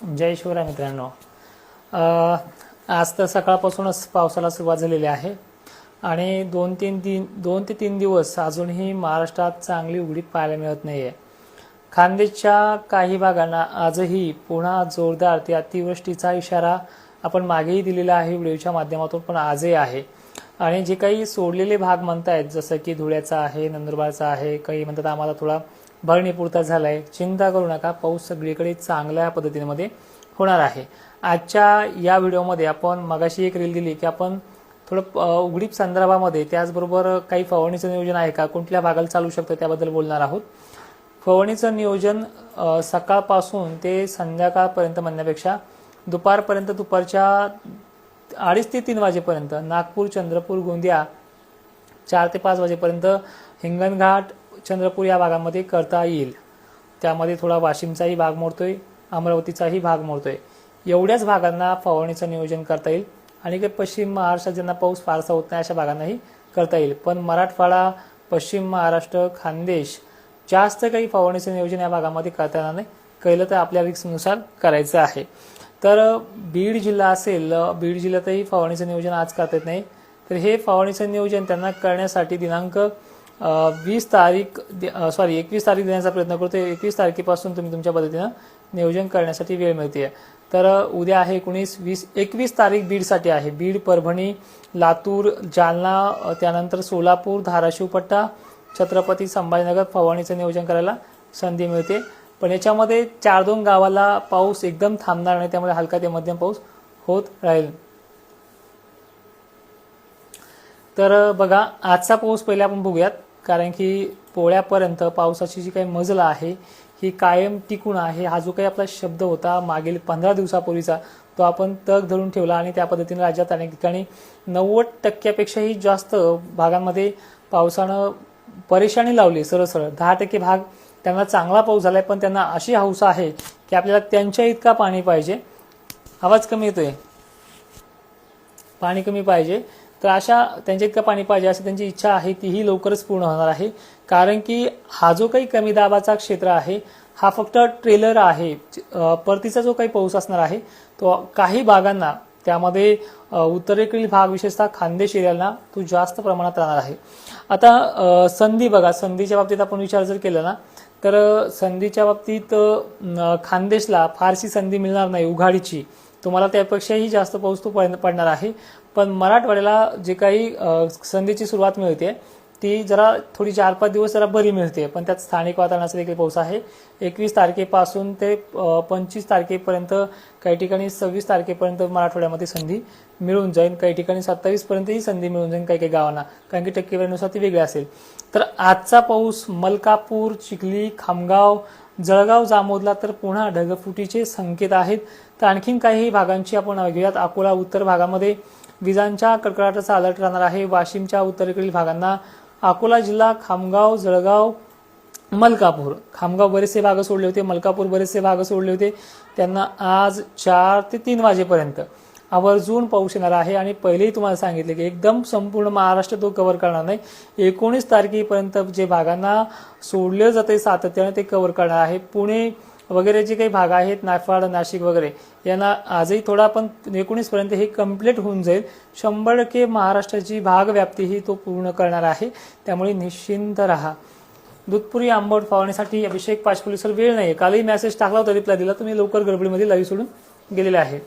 जय शिवराय मित्रांनो. आज तर सकाळपासूनच पावसाला सुरुवात झालेली आहे. आणि दोन तीन दिन दोन ते तीन दिवस अजूनही महाराष्ट्रात चांगली उघडीप पाहायला मिळत नाही आहे खानदेशच्या काही भागांना आजही पुन्हा जोरदार ते अतिवृष्टीचा इशारा आपण मागेही दिलेला आहे व्हिडिओच्या माध्यमातून पण आजही आहे. आणि जे काही सोडलेले भाग म्हणतायत जसं की धुळ्याचा आहे नंदुरबारचा आहे काही म्हणतात आम्हाला थोडा भरणीपुरता झालाय. चिंता करू नका. पाऊस सगळीकडे चांगल्या पद्धतीमध्ये होणार आहे. आजच्या या व्हिडिओमध्ये आपण मगाशी एक रील दिली की आपण थोडं उघडीप संदर्भामध्ये त्याचबरोबर काही फवारणीचं नियोजन आहे का? कुठल्या भागाला चालू शकतं त्याबद्दल बोलणार आहोत. फवारणीचं नियोजन सकाळपासून ते संध्याकाळपर्यंत म्हणण्यापेक्षा दुपारपर्यंत दुपारच्या अडीच ते तीन वाजेपर्यंत नागपूर चंद्रपूर गोंदिया चार ते पाच वाजेपर्यंत हिंगणघाट चंद्रपूर या भागामध्ये करता येईल. त्यामध्ये थोडा वाशिमचाही भाग मोडतोय अमरावतीचाही भाग मोडतोय. एवढ्याच भागांना फवारणीचं नियोजन करता येईल आणि काही पश्चिम महाराष्ट्रात ज्यांना पाऊस फारसा होत नाही अशा भागांनाही करता येईल. पण मराठवाडा पश्चिम महाराष्ट्र खानदेश जास्त काही फवारणीचं नियोजन या भागामध्ये करता येणार नाही. केलं तर आपल्या रिक्सनुसार करायचं आहे. तर बीड जिल्हा असेल बीड जिल्ह्यातही फवारणीचं नियोजन आज करता येत नाही. तर हे फवारणीचं नियोजन त्यांना करण्यासाठी दिनांक वीस तारीख सॉरी एकवीस तारीख देण्याचा प्रयत्न करतो. एकवीस तारखेपासून तुम्ही तुमच्या पद्धतीनं नियोजन करण्यासाठी वेळ मिळते. तर उद्या आहे एकोणीस वीस एकवीस तारीख बीडसाठी आहे. बीड परभणी लातूर जालना त्यानंतर सोलापूर धाराशिवपट्टा छत्रपती संभाजीनगर फवारणीचं नियोजन करायला संधी मिळते. पण याच्यामध्ये चार दोन गावाला पाऊस एकदम थांबणार नाही त्यामुळे हलका ते मध्यम पाऊस होत राहील. तर बघा आजचा पाऊस पहिले आपण बघूयात. कारण की पोळ्यापर्यंत पावसाची जी काही मजल आहे ही कायम टिकून आहे. हा जो काही आपला शब्द होता मागील पंधरा दिवसापूर्वीचा तो आपण तग धरून ठेवला आणि त्या पद्धतीने राज्यात अनेक ठिकाणी नव्वद टक्क्यापेक्षाही जास्त भागांमध्ये पावसानं परेशानी लावली सरळ सरळ दहा टक्के भाग त्यांना चांगला पाऊस झालाय पण त्यांना अशी हौसा आहे की आपल्याला त्यांच्या इतका पाणी पाहिजे. आवाज कमी येतोय? पाणी कमी पाहिजे. तर अशा त्यांच्या इतकं पाणी पाहिजे अशी त्यांची इच्छा आहे तीही लवकरच पूर्ण होणार आहे. कारण की हा जो काही कमी दाबाचा क्षेत्र आहे हा फक्त ट्रेलर आहे. परतीचा जो काही पाऊस असणार आहे तो काही भागांना त्यामध्ये उत्तरेकडील भाग विशेषतः खानदेश एरियाला तो जास्त प्रमाणात राहणार आहे. आता संधी बघा संधीच्या बाबतीत आपण विचार जर केला ना तर संधीच्या बाबतीत खानदेशला फारशी संधी मिळणार नाही उघाडीची. तुम्हाला त्यापेक्षाही जास्त पाऊस तो पडणार आहे. पण मराठवाड्याला जे काही संधीची सुरुवात मिळते ती जरा थोडी चार पाच दिवस जरा बरी मिळते. पण त्यात स्थानिक वातावरणाचा देखील पाऊस आहे. एकवीस तारखेपासून ते पंचवीस तारखेपर्यंत काही ठिकाणी सव्वीस तारखेपर्यंत मराठवाड्यामध्ये संधी मिळून जाईल. काही ठिकाणी सत्तावीसपर्यंत ही संधी मिळून जाईल काही काही गावांना. कारण की टक्केवारीनुसार ती वेगळी असेल. तर आजचा पाऊस मलकापूर चिखली खामगाव जळगाव जामोदला तर पुन्हा ढगफुटीचे संकेत आहेत. तर आणखीन काही भागांची आपण घेऊयात. अकोला उत्तर भागामध्ये विजांच्या कडकडाटाचा अलर्ट राहणार आहे. वाशिमच्या उत्तरेकडील भागांना अकोला जिल्हा खामगाव जळगाव मलकापूर. खामगाव बरेचसे भाग सोडले होते. मलकापूर बरेचसे भाग सोडले होते. त्यांना आज चार ते तीन वाजेपर्यंत आवर्जून पाऊस येणार आहे. आणि पहिलेही तुम्हाला सांगितले की एकदम संपूर्ण महाराष्ट्र तो कव्हर करणार नाही. एकोणीस तारखेपर्यंत जे भागांना सोडले जाते सातत्याने ते कव्हर करणार आहे. पुणे वगैरे जे काही भाग आहेत नाफाड नाशिक वगैरे यांना आजही थोडा पण एकोणीस पर्यंत हे कंप्लीट होऊन जाईल. शंभर टक्के महाराष्ट्राची भाग व्याप्ती ही तो पूर्ण करणार आहे. त्यामुळे निश्चिंत राहा. दूधपुरी आंबट फवारणीसाठी अभिषेक पाचपुली सर वेळ नाही कालही मेसेज टाकला होता रिप्लाय दिला तुम्ही लवकर गडबडीमध्ये लाईव्ह सोडून गेलेले आहे.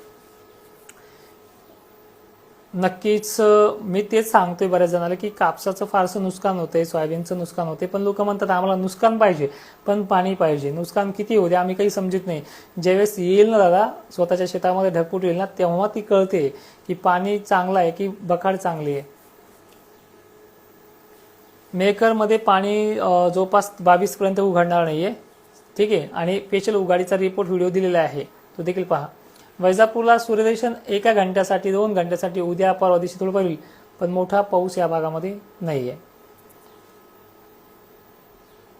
नक्कीच मी तेच सांगतोय बऱ्याच जणांना की कापसाचं फारसं नुकसान होतंय सोयाबीनचं नुकसान होते पण लोक म्हणतात आम्हाला नुकसान पाहिजे पण पाणी पाहिजे. नुकसान किती होते आम्ही काही समजत नाही. ज्यावेळेस येईल ना दादा स्वतःच्या शेतामध्ये ढगफूट येईल ना तेव्हा ती कळते की पाणी चांगलं आहे की बखाड चांगली आहे. मेकरमध्ये पाणी जवळपास बावीस पर्यंत उघडणार नाहीये. ठीक आहे? आणि स्पेशल उघाडीचा रिपोर्ट व्हिडिओ दिलेला आहे. तो देखील पहा. वैजापूरला सूर्यदर्शन एका घंट्यासाठी दोन घंट्यासाठी उद्या परवा दिवशी थोडं होईल पण मोठा पाऊस या भागामध्ये नाही आहे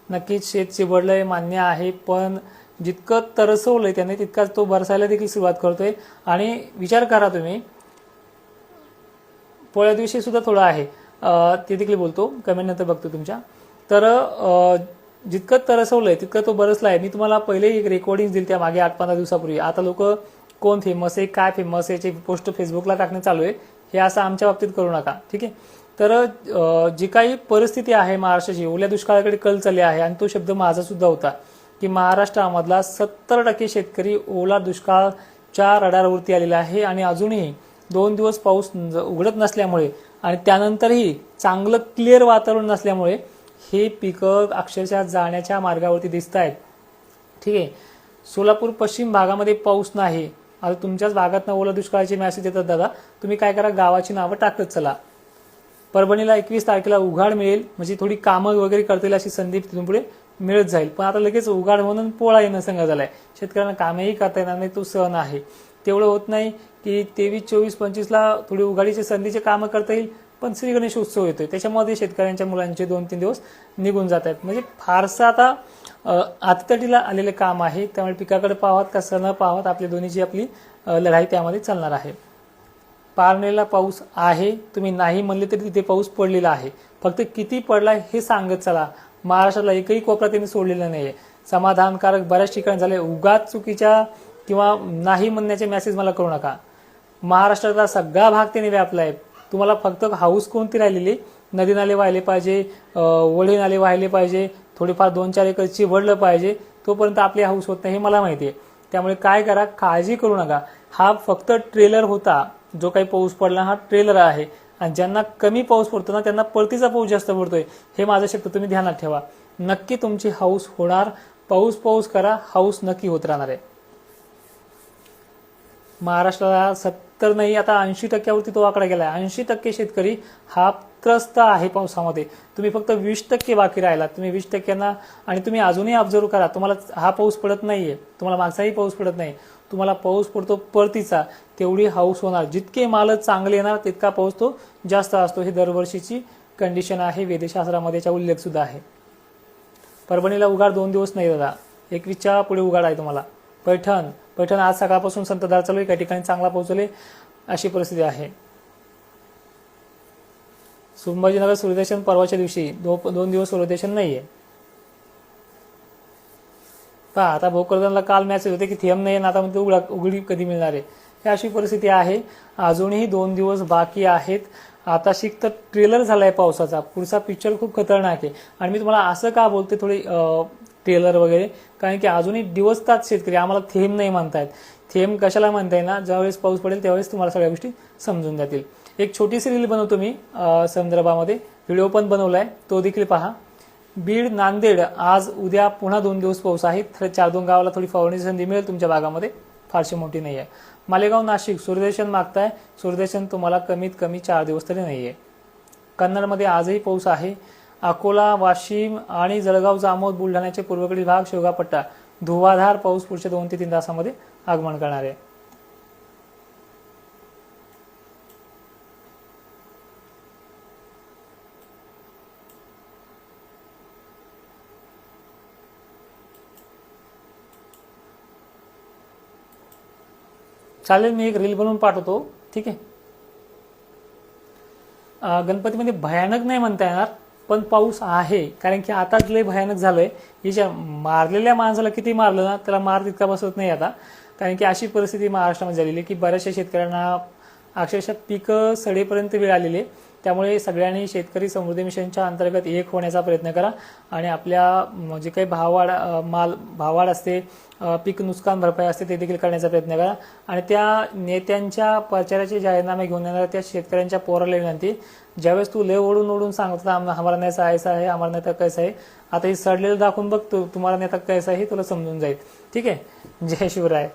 नक्कीच शेत चिबडलंय मान्य आहे पण जितकं तरसवलंय त्याने तितकाच तो बरसायला देखील सुरुवात करतोय. आणि विचार करा तुम्ही पोळ्या दिवशी सुद्धा थोडं आहे. ते देखील बोलतो कमेंट नंतर बघतो तुमच्या. तर जितकं तरसवलंय तितकं तो बरसला आहे मी तुम्हाला पहिले एक रेकॉर्डिंग दिली त्या मागे आठ पंधरा दिवसापूर्वी. आता लोक कोण फेमस आहे काय फेमस आहे याची पोस्ट फेसबुकला टाकणे चालू आहे हे असं आमच्या बाबतीत करू नका ठीक आहे? तर जी काही परिस्थिती आहे महाराष्ट्राची ओल्या दुष्काळाकडे कल चालले आहे आणि तो शब्द माझा सुद्धा होता की महाराष्ट्रामधला सत्तर टक्के शेतकरी ओला दुष्काळच्या रडारवरती आलेला आहे आणि अजूनही दोन दिवस पाऊस उघडत नसल्यामुळे आणि त्यानंतरही चांगलं क्लिअर वातावरण नसल्यामुळे हे पिकं अक्षरशः जाण्याच्या मार्गावरती दिसत आहेत ठीक आहे? सोलापूर पश्चिम भागामध्ये पाऊस नाही आता तुमच्याच भागात ओला दुष्काळाचे मॅसेज येतात दादा. तुम्ही काय करा गावाची नावं टाकत चला. परभणीला एकवीस तारखेला उघाड मिळेल म्हणजे थोडी कामं वगैरे करता येईल अशी संधी तिथून पुढे मिळत जाईल. पण आता लगेच उघाड म्हणून पोळा येणं संघ झालाय. शेतकऱ्यांना कामही करता येणार नाही तो सण आहे. तेवढं होत नाही की तेवीस चोवीस पंचवीसला थोडी उघाडीची संधीचे कामं करता येईल. पण श्री गणेश उत्सव येतोय. त्याच्यामध्ये शेतकऱ्यांच्या मुलांचे दोन तीन दिवस निघून जात आहेत. म्हणजे फारसं आता आततडीला आततटीला आलेले काम आहे. त्यामुळे पिकाकडे पाहावत का सण पाहावत आपली दोन्हीची आपली लढाई त्यामध्ये चालणार आहे. पारनेला पाऊस आहे. तुम्ही नाही म्हणले तरी तिथे पाऊस पडलेला आहे. फक्त किती पडला हे सांगत चला. महाराष्ट्राला एकही कोपरा त्यांनी सोडलेला नाहीये. समाधानकारक बऱ्याच ठिकाणी झाले उगाच चुकीच्या किंवा नाही म्हणण्याचे मेसेज मला करू नका. महाराष्ट्राचा सगळा भाग त्यांनी व्यापला आहे तुम्हाला फक्त हाऊस कोणती राहिलेली? नदी नाले वाहिले पाहिजे वडे नाले वाहिले पाहिजे थोडीफार दोन चार एकरची वडलं पाहिजे तोपर्यंत आपली हाऊस होत नाही हे मला माहिती आहे. त्यामुळे काय करा काळजी करू नका. हा फक्त ट्रेलर होता जो काही पाऊस पडला हा ट्रेलर आहे. आणि ज्यांना कमी पाऊस पडतो ना त्यांना परतीचा पाऊस जास्त पडतोय हे माझं शब्द तुम्ही ध्यानात ठेवा. नक्की तुमची हाऊस होणार पाऊस पाऊस करा हाऊस नक्की होत राहणार आहे. महाराष्ट्राला तर नाही आता ऐंशी टक्क्यावरती तो आकडा गेला आहे ऐंशी टक्के शेतकरी हा त्रस्त आहे पावसामध्ये. तुम्ही फक्त वीस टक्के बाकी राहिला तुम्ही वीस टक्क्यांना आणि तुम्ही अजूनही ऑब्झर्व करा. तुम्हाला हा पाऊस पडत नाहीये. तुम्हाला मागचाही पाऊस पडत नाही. तुम्हाला पाऊस पडतो परतीचा. तेवढी हाऊस होणार. जितके माल चांगले येणार तितका पाऊस तो जास्त असतो. हे दरवर्षीची कंडिशन आहे. वेदशास्त्रामध्ये याचा उल्लेख सुद्धा आहे. परभणीला उघाड दोन दिवस नाही दादा. एकवीसच्या पुढे उघाड आहे तुम्हाला. पैठण. पैठण आज सकाळपासून संततधार चालू आहे. काही ठिकाणी चांगला पोहोचले अशी परिस्थिती आहे. संभाजीनगर सूर्यदर्शन परवाच्या दिवशी दो दोन दिवस सूर्यदर्शन नाहीये. पहा आता भोकरदनला काल मॅसेज होते की थेंब नाही आता म्हणते उघडा उघडी कधी मिळणार आहे? ही अशी परिस्थिती आहे. अजूनही दोन दिवस बाकी आहेत. आता शिक तर ट्रेलर झालाय पावसाचा. पुढचा पिक्चर खूप खतरनाक आहे. आणि मी तुम्हाला असं का बोलते थोडी टेलर वगैरे. कारण की अजूनही दिवसतात शेतकरी आम्हाला थेंब नाही म्हणतायत. थेंब कशाला म्हणताय ना ज्यावेळेस पाऊस पडेल त्यावेळेस तुम्हाला सगळ्या गोष्टी समजून जातील. एक छोटीशी रील बनवतो मी संदर्भामध्ये. व्हिडिओ पण बनवलाय तो देखील पहा. बीड नांदेड आज उद्या पुन्हा दोन दिवस पाऊस आहे. तर चार दोन गावाला थोडी फवारणीची संधी मिळेल तुमच्या भागामध्ये. फारशी मोठी नाही आहे. मालेगाव नाशिक सूर्यदर्शन मागताय. सूर्यदर्शन तुम्हाला कमीत कमी चार दिवस तरी नाही आहे कन्नडमध्ये आजही पाऊस आहे. अकोला वाशिम आणि जळगाव जामोद बुलढाण्याचे पूर्वेकडील भाग शेवगापट्टा धुवाधार पाऊस पुढच्या दोन ते तीन तासामध्ये आगमन करणार. आहे चालेल मी एक रील बनवून पाठवतो. ठीक आहे? गणपतीमध्ये भयानक नाही म्हणता येणार. पण पाऊस आहे कारण की आताच लय भयानक झालंय. याच्या मारलेल्या माणसाला किती मारलं ना त्याला मार तितका बसत नाही आता. कारण की अशी परिस्थिती महाराष्ट्रामध्ये झालेली आहे की बऱ्याचशा शेतकऱ्यांना अक्षरशः पिकं सडेपर्यंत वेळ आलेली आहे. त्यामुळे सगळ्यांनी शेतकरी समृद्धी मिशनच्या अंतर्गत एक होण्याचा प्रयत्न करा. आणि आपल्या जे काही भाववाढ माल भाववाढ असते पीक नुकसान भरपाई असते ते देखील करण्याचा प्रयत्न करा. आणि त्या नेत्यांच्या प्रचाराचे जाहीरनामे घेऊन येणाऱ्या त्या शेतकऱ्यांच्या पोराला विनंती ज्यावेळेस तू लय ओढून ओढून सांगतो आम्हाला नेता ऐसा आहे आम्हाला नेता कैसा आहे? आता हे सडलेलं दाखवून बघ तू तुम्हाला नेता कैसा आहे हे तुला समजून जाईल. ठीक आहे? जय शिवराय.